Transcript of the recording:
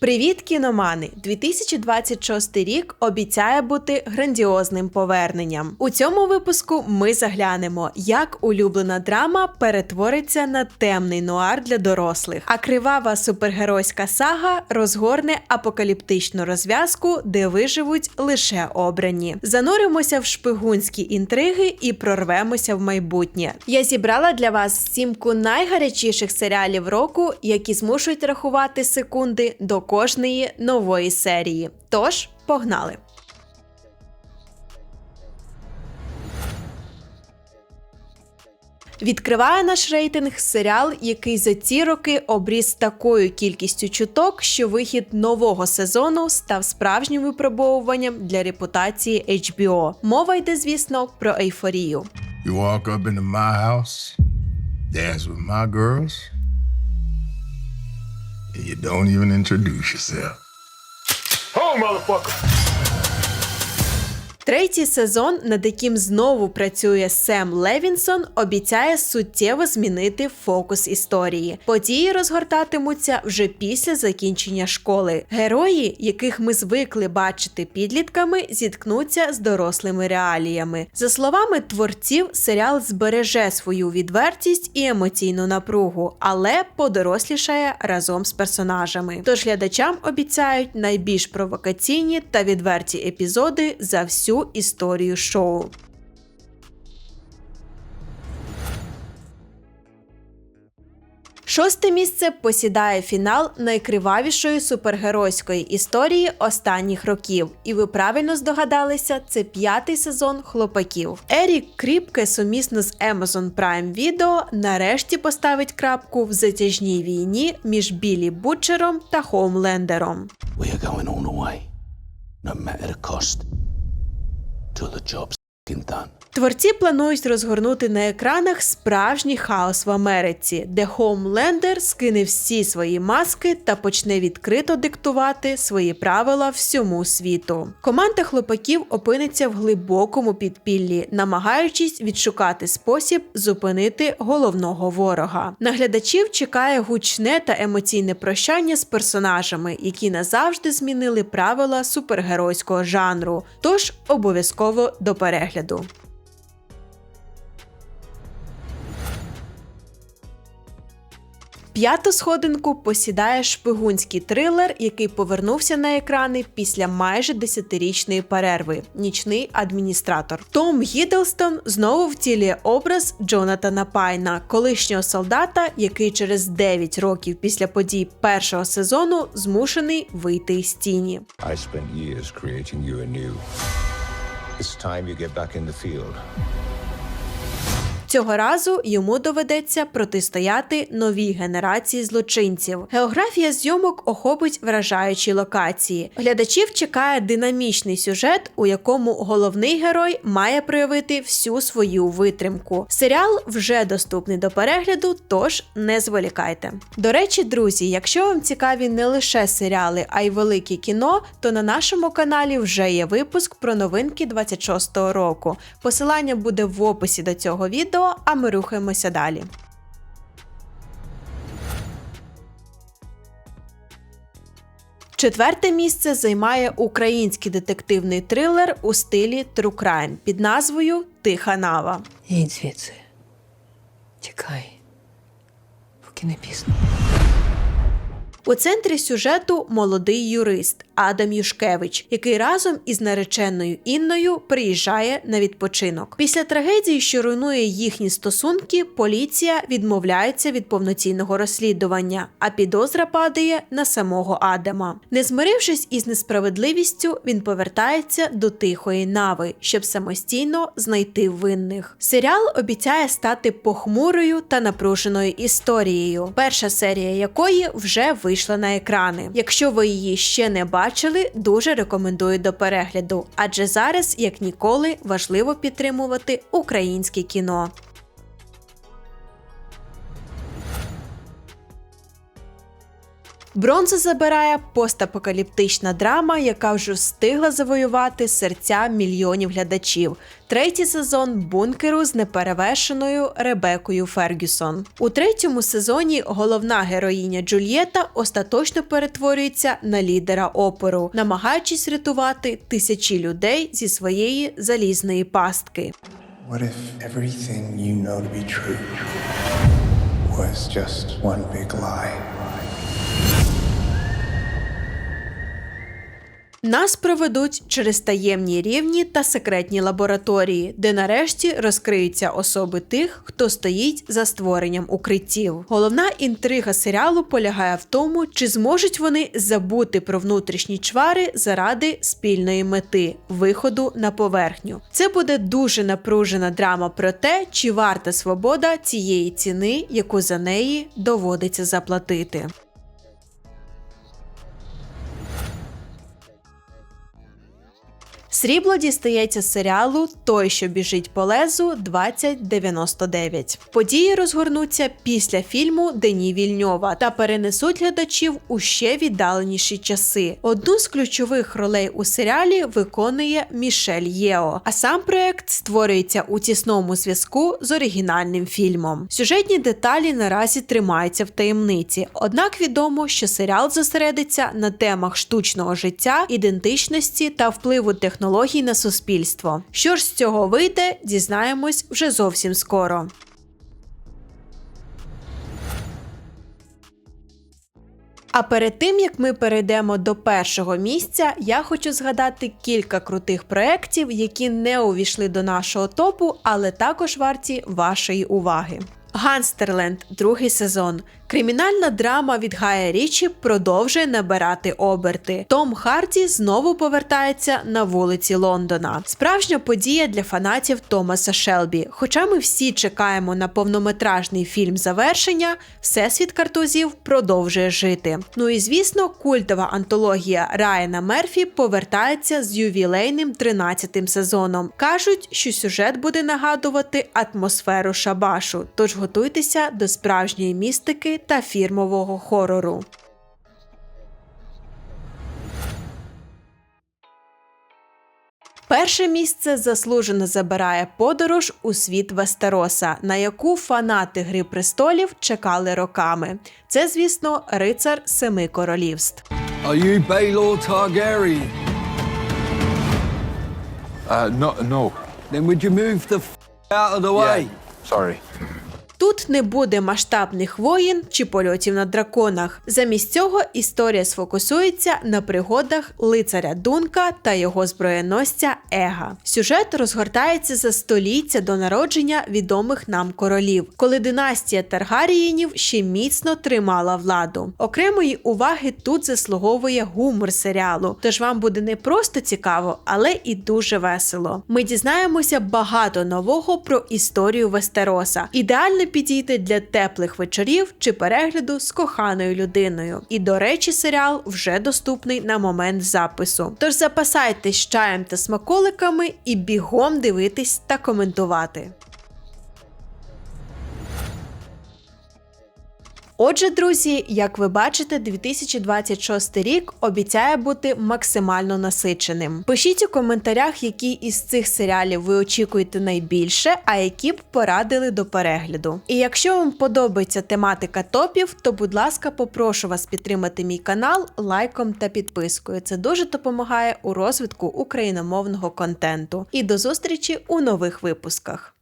Привіт, кіномани! 2026 рік обіцяє бути грандіозним поверненням. У цьому випуску ми заглянемо, як улюблена драма перетвориться на темний нуар для дорослих, а кривава супергеройська сага розгорне апокаліптичну розв'язку, де виживуть лише обрані. Зануримося в шпигунські інтриги і прорвемося в майбутнє. Я зібрала для вас сімку найгарячіших серіалів року, які змушують рахувати секунди до кожної нової серії. Тож, погнали! Відкриває наш рейтинг серіал, який за ці роки обріз такою кількістю чуток, що вихід нового сезону став справжнім випробовуванням для репутації HBO. Мова йде, звісно, про ейфорію. You walk up into my house, dance with my girls, and you don't even introduce yourself. Home, motherfucker! Третій сезон, над яким знову працює Сем Левінсон, обіцяє суттєво змінити фокус історії. Події розгортатимуться вже після закінчення школи. Герої, яких ми звикли бачити підлітками, зіткнуться з дорослими реаліями. За словами творців, серіал збереже свою відвертість і емоційну напругу, але подорослішає разом з персонажами. Тож глядачам обіцяють найбільш провокаційні та відверті епізоди за всю історію шоу. Шосте місце посідає фінал найкривавішої супергеройської історії останніх років. І ви правильно здогадалися, це п'ятий сезон хлопаків. Ерік Кріпке сумісно з Amazon Prime Video нарешті поставить крапку в затяжній війні між Білі Бутчером та Хоумлендером. We are going all the way, no matter the cost, until the job's been done. Творці планують розгорнути на екранах справжній хаос в Америці, де Хоумлендер скине всі свої маски та почне відкрито диктувати свої правила всьому світу. Команда хлопаків опиниться в глибокому підпіллі, намагаючись відшукати спосіб зупинити головного ворога. Наглядачів чекає гучне та емоційне прощання з персонажами, які назавжди змінили правила супергеройського жанру. Тож обов'язково до перегляду. П'яту сходинку посідає шпигунський трилер, який повернувся на екрани після майже десятирічної перерви. Нічний адміністратор. Том Гіддлстон знову втілює образ Джонатана Пайна, колишнього солдата, який через 9 років після подій першого сезону змушений вийти із тіні. It's time you get back in the field. Цього разу йому доведеться протистояти новій генерації злочинців. Географія зйомок охопить вражаючі локації. Глядачів чекає динамічний сюжет, у якому головний герой має проявити всю свою витримку. Серіал вже доступний до перегляду, тож не зволікайте. До речі, друзі, якщо вам цікаві не лише серіали, а й велике кіно, то на нашому каналі вже є випуск про новинки 26-го року. Посилання буде в описі до цього відео, а ми рухаємося далі. Четверте місце займає український детективний трилер у стилі True Crime під назвою Тиха Нава. Їдь звідси. Тікай. Поки не пізно. У центрі сюжету молодий юрист Адам Юшкевич, який разом із нареченою Інною приїжджає на відпочинок. Після трагедії, що руйнує їхні стосунки, поліція відмовляється від повноцінного розслідування, а підозра падає на самого Адама. Не змирившись із несправедливістю, він повертається до тихої нави, щоб самостійно знайти винних. Серіал обіцяє стати похмурою та напруженою історією, перша серія якої вже вийшла на екрани. Якщо ви її ще не бачили, дуже рекомендую до перегляду, адже зараз, як ніколи, важливо підтримувати українське кіно. Бронзу забирає постапокаліптична драма, яка вже встигла завоювати серця мільйонів глядачів. Третій сезон бункеру з неперевершеною Ребекою Фергюсон. У третьому сезоні головна героїня Джульєта остаточно перетворюється на лідера опору, намагаючись рятувати тисячі людей зі своєї залізної пастки. What if everything you know to be true was just one big lie? Нас проведуть через таємні рівні та секретні лабораторії, де нарешті розкриються особи тих, хто стоїть за створенням укриттів. Головна інтрига серіалу полягає в тому, чи зможуть вони забути про внутрішні чвари заради спільної мети виходу на поверхню. Це буде дуже напружена драма про те, чи варта свобода цієї ціни, яку за неї доводиться заплатити. Срібло дістається з серіалу Той, що біжить по лезу 2099. Події розгорнуться після фільму Дені Вільньова та перенесуть глядачів у ще віддаленіші часи. Одну з ключових ролей у серіалі виконує Мішель Єо, а сам проект створюється у тісному зв'язку з оригінальним фільмом. Сюжетні деталі наразі тримаються в таємниці, однак відомо, що серіал зосередиться на темах штучного життя, ідентичності та впливу технологій на суспільство. Що ж з цього вийде, дізнаємось вже зовсім скоро. А перед тим як ми перейдемо до першого місця, я хочу згадати кілька крутих проєктів, які не увійшли до нашого топу, але також варті вашої уваги. Ганстерленд, другий сезон. Кримінальна драма від Гая Річі продовжує набирати оберти. Том Харді знову повертається на вулиці Лондона. Справжня подія для фанатів Томаса Шелбі. Хоча ми всі чекаємо на повнометражний фільм завершення, всесвіт картузів продовжує жити. Ну і звісно, культова антологія Райана Мерфі повертається з ювілейним 13-тим сезоном. Кажуть, що сюжет буде нагадувати атмосферу Шабашу, тож готуйтеся до справжньої містики та фірмового хорору. Перше місце заслужено забирає подорож у світ Вестероса, на яку фанати Гри престолів чекали роками. Це, звісно, рицар Семи Королівств. Are you Baelor Targaryen? Uh, no, no. Then would you move the f- out of the way? Sorry. Тут не буде масштабних воїн чи польотів на драконах. Замість цього історія сфокусується на пригодах лицаря Дунка та його зброєносця Ега. Сюжет розгортається за століття до народження відомих нам королів, коли династія Таргарієнів ще міцно тримала владу. Окремої уваги тут заслуговує гумор серіалу, тож вам буде не просто цікаво, але і дуже весело. Ми дізнаємося багато нового про історію Вестероса. Ідеально підійде для теплих вечорів чи перегляду з коханою людиною. І до речі, серіал вже доступний на момент запису. Тож запасайтесь чаєм та смаколиками і бігом дивитись та коментувати. Отже, друзі, як ви бачите, 2026 рік обіцяє бути максимально насиченим. Пишіть у коментарях, які із цих серіалів ви очікуєте найбільше, а які б порадили до перегляду. І якщо вам подобається тематика топів, то будь ласка, попрошу вас підтримати мій канал лайком та підпискою. Це дуже допомагає у розвитку україномовного контенту. І до зустрічі у нових випусках.